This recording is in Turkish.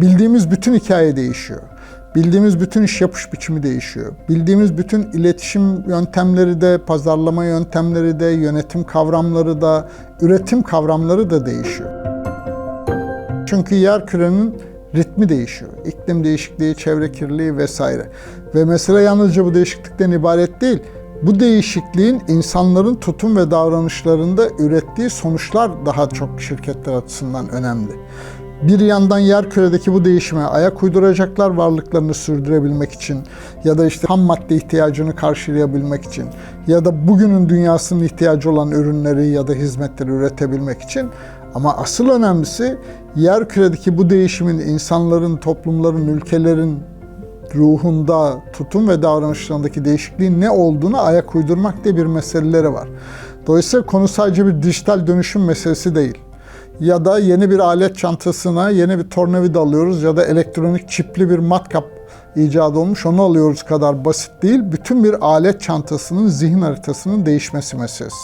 bildiğimiz bütün hikaye değişiyor. Bildiğimiz bütün iş yapış biçimi değişiyor. Bildiğimiz bütün iletişim yöntemleri de, pazarlama yöntemleri de, yönetim kavramları da, üretim kavramları da değişiyor. Çünkü yer kürenin ritmi değişiyor. İklim değişikliği, çevre kirliliği vesaire. Ve mesele yalnızca bu değişiklikten ibaret değil. Bu değişikliğin insanların tutum ve davranışlarında ürettiği sonuçlar daha çok şirketler açısından önemli. Bir yandan yer küredeki bu değişime ayak uyduracaklar varlıklarını sürdürebilmek için ya da işte ham madde ihtiyacını karşılayabilmek için ya da bugünün dünyasının ihtiyacı olan ürünleri ya da hizmetleri üretebilmek için ama asıl önemlisi yer küredeki bu değişimin insanların, toplumların, ülkelerin ruhunda, tutum ve davranışlarındaki değişikliğin ne olduğunu ayak uydurmak diye bir meseleleri var. Dolayısıyla konu sadece bir dijital dönüşüm meselesi değil. Ya da yeni bir alet çantasına yeni bir tornavida alıyoruz ya da elektronik çipli bir matkap icat olmuş onu alıyoruz kadar basit değil. Bütün bir alet çantasının zihin haritasının değişmesi meselesi.